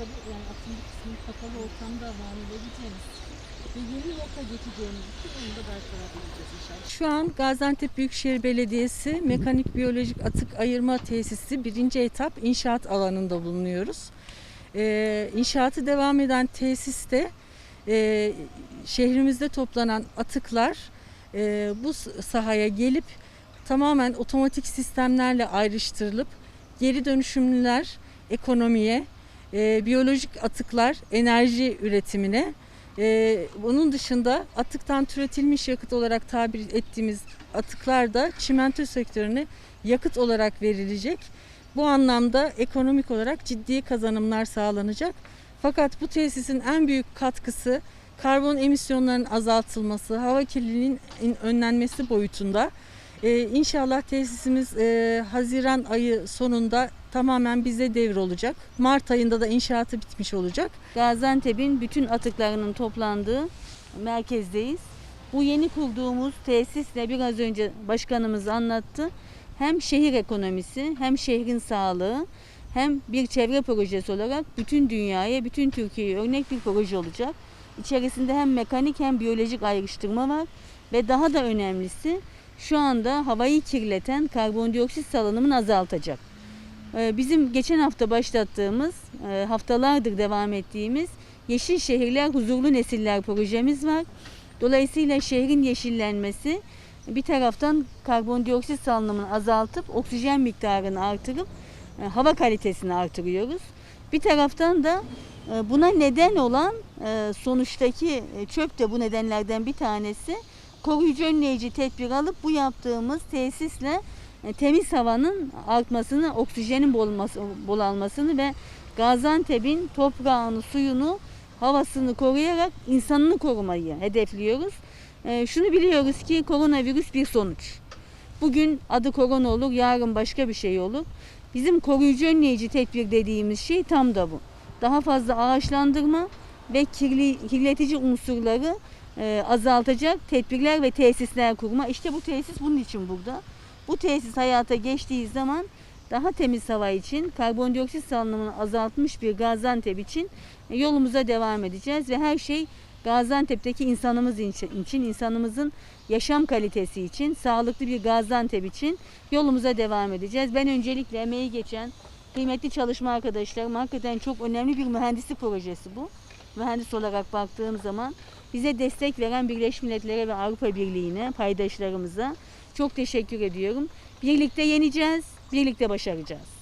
atları yani atın bir kısmını kapalı ortamda bağlayabileceğimiz ve yeni rota geçeceğimiz için onu da bertaraf edeceğiz inşallah. Şu an Gaziantep Büyükşehir Belediyesi Mekanik Biyolojik Atık Ayırma Tesisi birinci etap inşaat alanında bulunuyoruz. Ee, inşaatı devam eden tesiste e, şehrimizde toplanan atıklar e, bu sahaya gelip tamamen otomatik sistemlerle ayrıştırılıp geri dönüşümlüler ekonomiye, e, biyolojik atıklar enerji üretimine, e, bunun dışında atıktan türetilmiş yakıt olarak tabir ettiğimiz atıklar da çimento sektörüne yakıt olarak verilecek. Bu anlamda ekonomik olarak ciddi kazanımlar sağlanacak. Fakat bu tesisin en büyük katkısı karbon emisyonlarının azaltılması, hava kirliliğinin önlenmesi boyutunda. Ee, inşallah tesisimiz e, Haziran ayı sonunda tamamen bize devrolacak. Mart ayında da inşaatı bitmiş olacak. Gaziantep'in bütün atıklarının toplandığı merkezdeyiz. Bu yeni kurduğumuz tesisle biraz önce başkanımız anlattı. Hem şehir ekonomisi hem şehrin sağlığı hem bir çevre projesi olarak bütün dünyaya, bütün Türkiye'ye örnek bir proje olacak. İçerisinde hem mekanik hem biyolojik ayrıştırma var ve daha da önemlisi şu anda havayı kirleten karbondioksit salınımını azaltacak. Ee, Bizim geçen hafta başlattığımız, e, haftalardır devam ettiğimiz Yeşil Şehirler Huzurlu Nesiller projemiz var. Dolayısıyla şehrin yeşillenmesi bir taraftan karbondioksit salınımını azaltıp oksijen miktarını artırıp e, hava kalitesini artırıyoruz. Bir taraftan da e, buna neden olan sonuçtaki çöp de bu nedenlerden bir tanesi. Koruyucu önleyici tedbir alıp bu yaptığımız tesisle e, temiz havanın artmasını, oksijenin bolması, bol almasını ve Gaziantep'in toprağını, suyunu, havasını koruyarak insanını korumayı hedefliyoruz. E, şunu biliyoruz ki koronavirüs bir sonuç. Bugün adı korona olur, yarın başka bir şey olur. Bizim koruyucu önleyici tedbir dediğimiz şey tam da bu. Daha fazla ağaçlandırma ve kirli, kirletici unsurları e, azaltacak tedbirler ve tesisler kurma. İşte bu tesis bunun için burada. Bu tesis hayata geçtiği zaman daha temiz hava için, karbondioksit salınımını azaltmış bir Gaziantep için yolumuza devam edeceğiz ve her şey Gaziantep'teki insanımız için, insanımızın yaşam kalitesi için, sağlıklı bir Gaziantep için yolumuza devam edeceğiz. Ben öncelikle emeği geçen kıymetli çalışma arkadaşlarım hakikaten çok önemli bir mühendislik projesi bu. Mühendis olarak baktığım zaman bize destek veren Birleşmiş Milletler'e ve Avrupa Birliği'ne, paydaşlarımıza çok teşekkür ediyorum. Birlikte yeneceğiz, birlikte başaracağız.